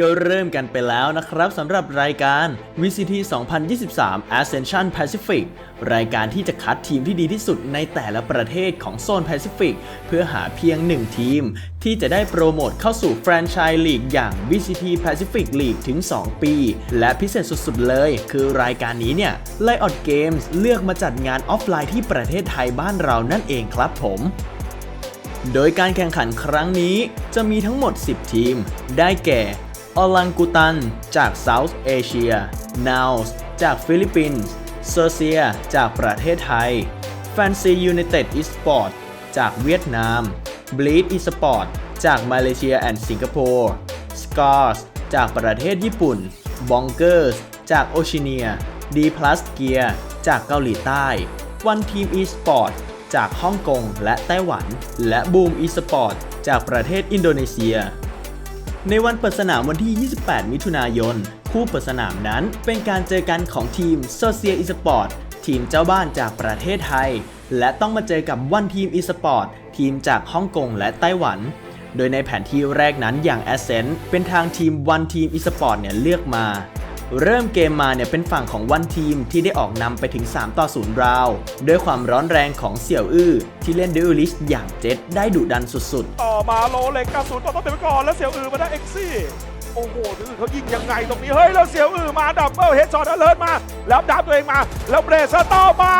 ก็เริ่มกันไปแล้วนะครับสำหรับรายการ VCT 2023 Ascension Pacific รายการที่จะคัดทีมที่ดีที่สุดในแต่ละประเทศของโซน Pacific เพื่อหาเพียง1ทีม ที่จะได้โปรโมทเข้าสู่แฟรนไชส์ลีกอย่าง VCT Pacific League ถึง 2 ปี และพิเศษสุดๆเลย คือรายการนี้เนี่ย l i o t Games เลือกมาจัดงานออฟไลน์ที่ประเทศไทยบ้านเรานั่นเองครับผมโดยการแข่งขันครั้งนี้จะมีทั้งหมด 10 ทีม ได้แก่ ออลังกุตัน จากเซาท์เอเชียนาวส์จากฟิลิปปินส์เซอร์เซีย จากประเทศไทยแฟนซียู i นเต็ดอีสปอร์ตจากเวียดนามบลีดอีสปอร์ตจากมาเลเซียแอนด์สิงคโปร์สกอร์สจากประเทศญี่ปุ่นบองเกอร์สจากโอชิเนียดีพลัสเกียจากเกาหลีใต้ วันทีมอีสปอร์ตจากฮ่องกงและไต้หวัน และบูมอีสปอร์ตจากประเทศอินโดนีเซีย ในวันเปิดสนามวันที่ 28 มิถุนายน คู่เปิดสนามนั้นเป็นการเจอกันของทีมโซเซียอีสปอร์ตทีมเจ้าบ้านจากประเทศไทย และต้องมาเจอกับวันทีมอีสปอร์ตทีมจากฮ่องกงและไต้หวัน โดยในแผนที่แรกนั้นอย่าง a s c e n t เป็นทางทีมวันทีมอีสปอร์ตเนี่ยเลือกมา เริ่มเกมมาเนี่ยเป็นฝั่งของวันทีมที่ได้ออกนำไปถึง 3 ต่อ 0 ราว ด้วยความร้อนแรงของเสี่ยวอื้อที่เล่นดิวลิสอย่างเจ็ดได้ดุดันสุดๆ ต่อมาโลเล็กกระสุนต่อต้นไปก่อนแล้วเสี่ยวอื้อมาได้เอ็กซี่โอ้โหดูเขายิงยังไงตรงนี้ เฮ้ย แล้วเสี่ยวอื้อมาดับเบิลเฮดช็อตเลิศมา แล้วดับตัวเองมา แล้วเบรสต่อมา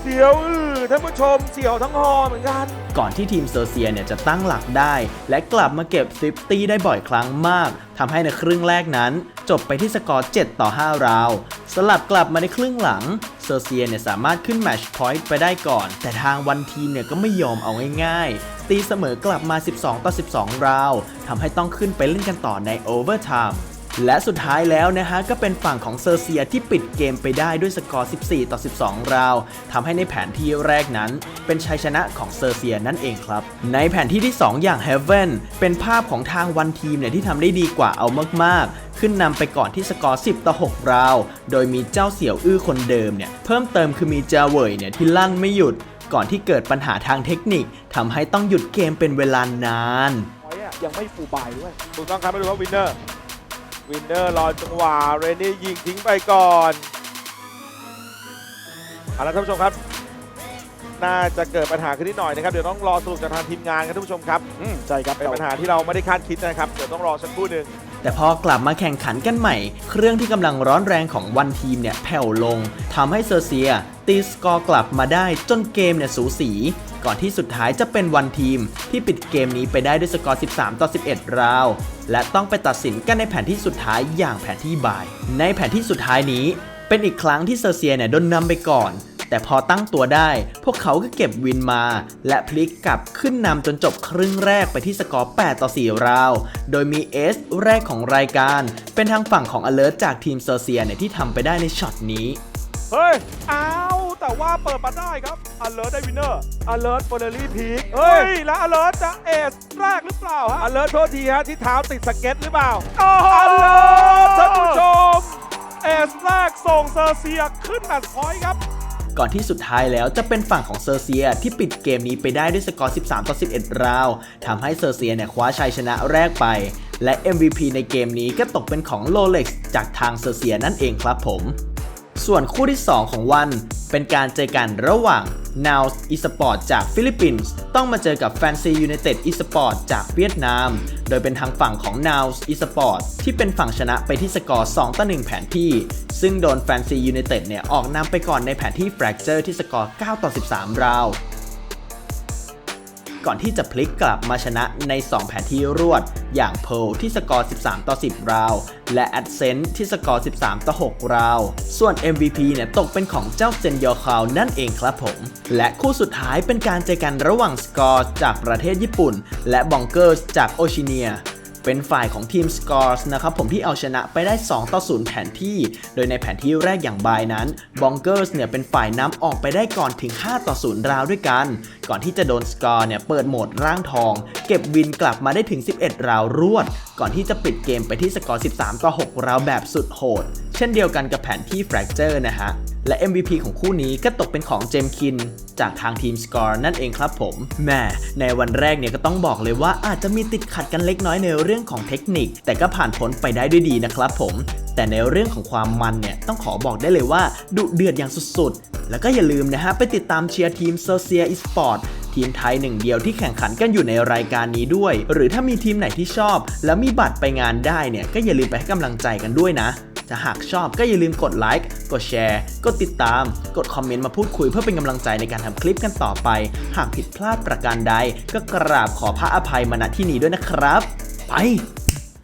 เสี่ยวอื้อท่านผู้ชมเสี่ยวทั้งฮอเหมือนกัน ก่อนที่ทีมเซอร์เซียเนี่ยจะตั้งหลักได้ และกลับมาเก็บซิฟตี้ได้บ่อยครั้งมากทำให้ในครึ่งแรกนั้น จบไปที่สกอร์ 7 ต่อ 5 ราว สลับกลับมาในครึ่งหลัง เซอร์เซียเนี่ยสามารถขึ้นแมชพอยต์ไปได้ก่อน แต่ทางวันทีมเนี่ยก็ไม่ยอมเอาง่ายๆตีเสมอกลับมา 12 ต่อ 12 ราวทำให้ต้องขึ้นไปเล่นกันต่อในโอเวอร์ไทม์ และสุดท้ายแล้วนะฮะก็เป็นฝั่งของเซอร์เซียที่ปิดเกมไปได้ด้วยสกอร์ 14 ต่อ 12 ราวทำให้ในแผนที่แรกนั้น เป็นชัยชนะของเซอร์เซียนั่นเองครับ ในแผนที่ที่ 2 อย่าง Heaven เป็นภาพของทางวันทีมเนี่ยที่ทำได้ดีกว่าเอามาก ๆ ขึ้นนำไปก่อนที่สกอร์ 10 ต่อ 6 ราว โดยมีเจ้าเสี่ยวอื้อคนเดิมเนี่ยเพิ่มเติมคือมีจาเวยเนี่ยที่ลั่นไม่หยุด ก่อนที่เกิดปัญหาทางเทคนิคทำให้ต้องหยุดเกมเป็นเวลานานไว้อะยังไม่ฟูลบายด้วยถูกต้องครับมาดูว่าวินเนอร์ วินเนอร์รอจังหวะเรนนี่ยิงทิ้งไปก่อนเอาละท่านผู้ชมครับ น่าจะเกิดปัญหาขึ้นนิดหน่อยนะครับ เดี๋ยวต้องรอสรุปจากทางทีมงานครับท่านผู้ชมครับใช่ครับเป็นปัญหาที่เราไม่ได้คาดคิดนะครับ เดี๋ยวต้องรอสักครู่หนึ่ง แต่พอกลับมาแข่งขันกันใหม่ เครื่องที่กำลังร้อนแรงของวันทีมเนี่ยแผ่วลงทำให้เซอร์เซีย ตีสกอร์กลับมาได้จนเกมเนี่ยสูสี ก่อนที่สุดท้ายจะเป็นวันทีม ที่ปิดเกมนี้ไปได้ด้วยสกอร์ 13 ต่อ 11 ราว และต้องไปตัดสินกันในแผนที่สุดท้ายอย่างแผนที่บ่าย ในแผนที่สุดท้ายนี้ เป็นอีกครั้งที่เซอร์เซียเนี่ยโดนนำไปก่อน แต่พอตั้งตัวได้ พวกเขาก็เก็บวินมา และพลิกกลับขึ้นนำจนจบครึ่งแรกไปที่สกอร์ 8 ต่อ 4 ราว โดยมีเอสแรกของรายการ เป็นทางฝั่งของ Alert จากทีมเซอร์เซียเนี่ยที่ทำไปได้ในช็อตนี้ เฮ้ยอา แต่ว่าเปิดมาได้ครับ alert ได้วินเนอร์ alert เฟอร์เรลี่พีคเฮ้ย แล้ว alert จะเอสแรกหรือเปล่าฮะ alert โทษทีฮะที่เท้าติดสเก็ตหรือเปล่า alert ท่านผู้ชมเอสแรกส่งเซอร์เซียขึ้นแมตช์พอยต์ครับก่อนที่สุดท้ายแล้วจะเป็นฝั่งของเซอร์เซียที่ปิดเกมนี้ไปได้ด้วยสกอร์ 13 ต่อ 11 ราวทำให้เซอร์เซียเนี่ยคว้าชัยชนะแรกไป และ MVP ในเกมนี้ก็ตกเป็นของโ o เล็กจากทางเซอร์เซียนั่นเองครับผม ส่วนคู่ที่ 2 ของวัน เป็นการเจอกันระหว่าง Now Esport จากฟิลิปปินส์ต้องมาเจอกับ Fancy United Esport จากเวียดนาม โดยเป็นทางฝั่งของ Now Esport ที่เป็นฝั่งชนะไปที่สกอร์ 2 ต่อ 1 แผนที่ ซึ่งโดน Fancy United เนี่ยออกนำไปก่อนในแผนที่ Fracture ที่สกอร์ 9 ต่อ 13 ราว ก่อนที่จะพลิกกลับมาชนะใน 2 แผนที่รวด อย่างเพลที่สกอร์ 13 ต่อ 10 ราว และแอดเซนที่สกอร์ 13 ต่อ 6 ราว ส่วน MVP เนี่ยตกเป็นของเจ้าเซนยอคาวนั่นเองครับผม และคู่สุดท้ายเป็นการเจอกันระหว่างสกอร์จากประเทศญี่ปุ่น และบองเกอร์จากโอชิเนีย เป็นฝ่ายของทีม Scores นะครับผมที่เอาชนะไปได้ 2 ต่อ 0 แผนที่ โดยในแผนที่แรกอย่างบายนั้น b o n g e r s เนี่ยเป็นฝ่ายนำออกไปได้ก่อนถึง 5 ต่อ 0 ราวด้วยกัน ก่อนที่จะโดน Score เนี่ยเปิดโหมดร่างทอง เก็บวินกลับมาได้ถึง 11 ราวรวด ก่อนที่จะปิดเกมไปที่สกอร์ 13 ต่อ 6 ราวแบบสุดโหด เช่นเดียวกันกับแผนที่ Fracture นะฮะ และ MVP ของคู่นี้ก็ตกเป็นของเจมคิน จากทางทีมสกอร์นั่นเองครับผมแม่ในวันแรกเนี่ยก็ต้องบอกเลยว่าอาจจะมีติดขัดกันเล็กน้อยในเรื่องของเทคนิค แต่ก็ผ่านพ้นไปได้ด้วยดีนะครับผมแต่ในเรื่องของความมันเนี่ยต้องขอบอกได้เลยว่าดุเดือดอย่างสุดๆ แล้วก็อย่าลืมนะฮะไปติดตามเชียร์ทีมเซเซียอีสปอร์ตทีมไทยหนึ่งเดียวที่แข่งขันกันอยู่ในรายการนี้ด้วย หรือถ้ามีทีมไหนที่ชอบ แล้วมีบัตรไปงานได้เนี่ยก็อย่าลืมไปให้กำลังใจกันด้วยนะ ถ้าหากชอบก็อย่าลืมกดไลค์กดแชร์ กดติดตาม กดคอมเมนต์มาพูดคุยเพื่อเป็นกำลังใจในการทำคลิปกันต่อไป หากผิดพลาดประการใด ก็กราบขอพระอภัยมาณที่นี้ด้วยนะครับ ไป